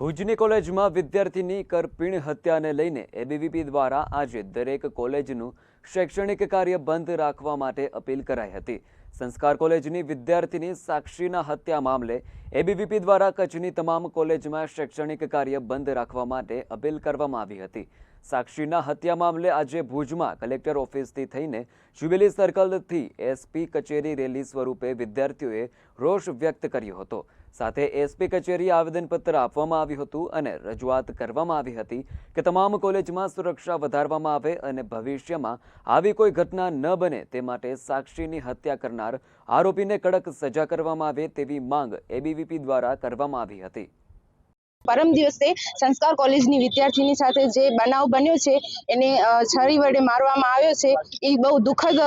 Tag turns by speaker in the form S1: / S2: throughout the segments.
S1: ભુજની કોલેજમાં વિદ્યાર્થીની કરપીણ હત્યાને લઈને એબીવીપી દ્વારા આજે દરેક કોલેજનું શૈક્ષણિક કાર્ય બંધ રાખવા માટે અપીલ કરાઈ હતી. સંસ્કાર કોલેજની વિદ્યાર્થીની સાક્ષીના હત્યા મામલે એબીવીપી દ્વારા કચ્છની તમામ કોલેજમાં શૈક્ષણિક કાર્ય બંધ રાખવા માટે અપીલ કરવામાં આવી હતી. સાક્ષીના હત્યા મામલે આજે ભુજમાં કલેક્ટર ઓફિસથી થઈને જ્યુબિલી સર્કલથી એસપી કચેરી રેલી સ્વરૂપે વિદ્યાર્થીઓએ રોષ વ્યક્ત કર્યો હતો. સાથે એસપી કચેરીએ આવેદનપત્ર આપવામાં આવ્યું હતું અને રજૂઆત કરવામાં આવી હતી કે તમામ કોલેજમાં સુરક્ષા વધારવામાં આવે અને ભવિષ્યમાં આવી કોઈ ઘટના ન બને તે માટે સાક્ષીની હત્યા કરનાર આરોપીને કડક સજા કરવામાં આવે તેવી માંગ એબીવીપી દ્વારા કરવામાં આવી હતી.
S2: પરમ દિવસે સંસ્કાર કોલેજની વિદ્યાર્થીની સાથે જે બનાવ બન્યો છે, એને છરી વડે મારવામાં આવ્યો છે, એ બહુ દુઃખદ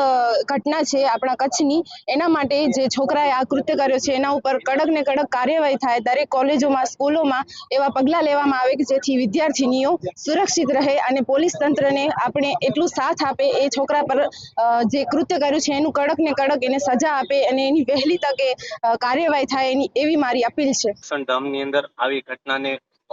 S2: ઘટના છે આપણા કચ્છની. એના માટે જે છોકરાએ આ કૃત્ય કર્યો છે, એના ઉપર કડક ને કડક કાર્યવાહી થાય, દરેક કોલેજોમાં, સ્કૂલોમાં એવા પગલાં લેવામાં આવે કે જેથી વિદ્યાર્થીનીઓ સુરક્ષિત રહે અને પોલીસ તંત્રને આપણે એટલું સાથ આપે, એ છોકરા પર જે કૃત્ય કર્યું છે, એનું કડક ને કડક એને સજા આપે અને એની વહેલી તકે કાર્યવાહી થાય એની એવી મારી અપીલ છે.
S3: આવી ઘટનાને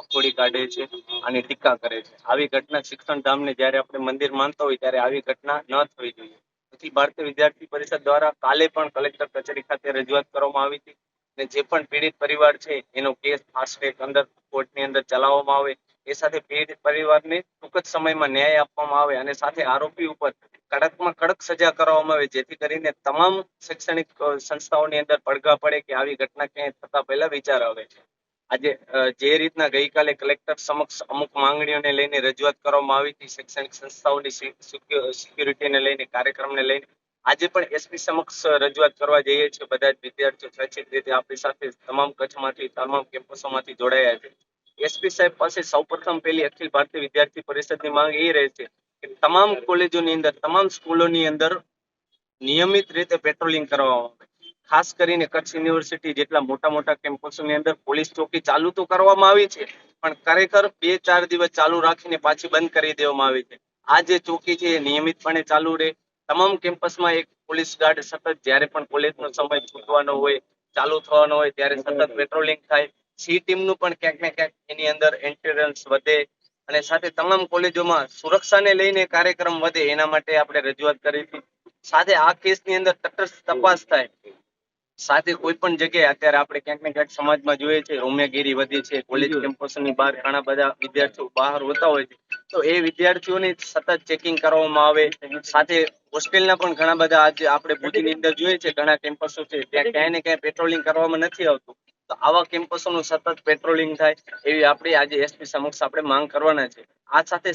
S3: પકોડી કાઢે છે અને ટીકા કરે છે. આવી ઘટના શિક્ષણ ધામને જ્યારે આપણે મંદિર માનતા હોય ત્યારે આવી ઘટના ન થવી જોઈએ. તેથી ભારતીય વિદ્યાર્થી પરિષદ દ્વારા કાલે પણ કલેક્ટર કચેરી ખાતે રજૂઆત કરવામાં આવી હતી અને જે પણ પીડિત પરિવાર છે એનો કેસ ફાસ્ટ ટ્રેક અંદર કોર્ટની અંદર ચલાવવામાં આવે. એ સાથે પીડિત પરિવારને ટૂંક જ સમયમાં ન્યાય આપવામાં આવે અને સાથે આરોપી ઉપર કડકમાં કડક સજા કરવામાં આવે, જેથી કરીને તમામ શૈક્ષણિક સંસ્થાઓની અંદર પડઘા પડે કે આવી ઘટના ક્યાંય થતા પહેલા વિચાર આવે છે. આજે જે રીતના ગઈકાલે કલેક્ટર સમક્ષ અમુક માંગણીઓને લઈને રજૂઆત કરવામાં આવી હતી, શૈક્ષણિક સંસ્થાઓની સિક્યુરિટીને લઈને, કાર્યક્રમને લઈને, આજે પણ એસપી સમક્ષ રજૂઆત કરવા જઈએ છીએ બધા જ વિદ્યાર્થીઓ સ્વૈચ્છિક રીતે આપણી સાથે તમામ કચ્છમાંથી, તમામ કેમ્પસોમાંથી જોડાયા છે. એસપી સાહેબ પાસે સૌપ્રથમ પહેલી અખિલ ભારતીય વિદ્યાર્થી પરિષદની માંગ એ રહે છે કે તમામ કોલેજોની અંદર, તમામ સ્કૂલોની અંદર નિયમિત રીતે પેટ્રોલિંગ કરવામાં ખાસ કરીને કચ્છ university જેટલા મોટા મોટા કેમ્પસોની અંદર police ચોકી ચાલુ તો કરવામાં આવી છે, પણ ખરેખર બે ચાર દિવસ ચાલુ રાખીને પાછી બંધ કરી દેવામાં આવી છે. આ જે ચોકી છે એ નિયમિતપણે ચાલુ રહે. તમામ કેમ્પસમાં એક police guard સતત જ્યારે પણ કોલેજનો સમય છૂટવાનો હોય, ચાલુ થવાનો હોય, ત્યારે સતત patrolling થાય. સી ટીમનું પણ ક્યાંક ને ક્યાંક એની અંદર એન્ટ્રન્સ વધે અને સાથે તમામ કોલેજોમાં સુરક્ષાને લઈને કાર્યક્રમ વધે એના માટે આપણે રજૂઆત કરી હતી. સાથે આ કેસની અંદર તટસ્થ તપાસ થાય. સાથે કોઈ પણ જગ્યાએ અત્યારે આપણે ક્યાંક ને ક્યાંક સમાજમાં જોઈએ છે રોમિયાગીરી વધી છે કોલેજની બહાર ઘણા બધા વિદ્યાર્થીઓ બહાર હોતા હોય છે. તો એ વિદ્યાર્થીઓની સતત checking કરવામાં આવે. સાથે હોસ્ટેલના પણ ઘણા બધા આજે આપણે ભુજની અંદર જોઈએ છે ઘણા કેમ્પસો છે ત્યાં ક્યાંય ને ક્યાંય પેટ્રોલિંગ કરવામાં નથી આવતું. તો આવા કેમ્પસોનું સતત પેટ્રોલિંગ થાય એવી આપણી આજે એસપી સમક્ષ આપણે માંગ કરવાના છે. આ સાથે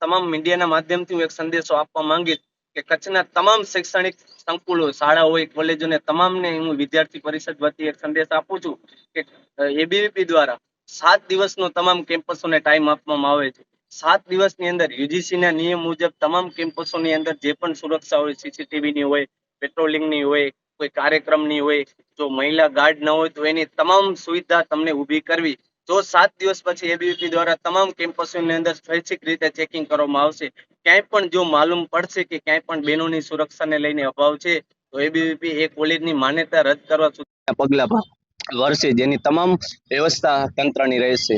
S3: તમામ મીડિયાના માધ્યમથી હું એક સંદેશો આપવા માંગીશ. કે કચ્છના તમામ શૈક્ષણિક સંકુલો શાળા હોય તમામ તમામને હું વિદ્યાર્થી પરિષદ વતી એક સંદેશ આપું છું કે એબીવીપી દ્વારા સાત દિવસનો તમામ કેમ્પસોને ટાઈમ આપવામાં આવે છે. સાત દિવસની અંદર UGC ના નિયમ મુજબ તમામ કેમ્પસોની અંદર જે પણ સુરક્ષા હોય સીસીટીવી ની હોય પેટ્રોલિંગની હોય, કોઈ કાર્યક્રમની હોય, જો મહિલા ગાર્ડ ન હોય તો એની તમામ સુવિધા તમને ઊભી કરવી. જો સાત દિવસ પછી એબીવીપી દ્વારા તમામ કેમ્પસોની અંદર સ્વૈચ્છિક રીતે ચેકિંગ કરવામાં આવશે ક્યાંય પણ જો માલુમ પડશે કે ક્યાંય પણ બહેનોની સુરક્ષાને લઈને અભાવ છે, તો એબીવીપી એ કોલેજની માન્યતા રદ કરવા સુધીના પગલા ભરશે. જેની તમામ વ્યવસ્થા તંત્રની રહેશે.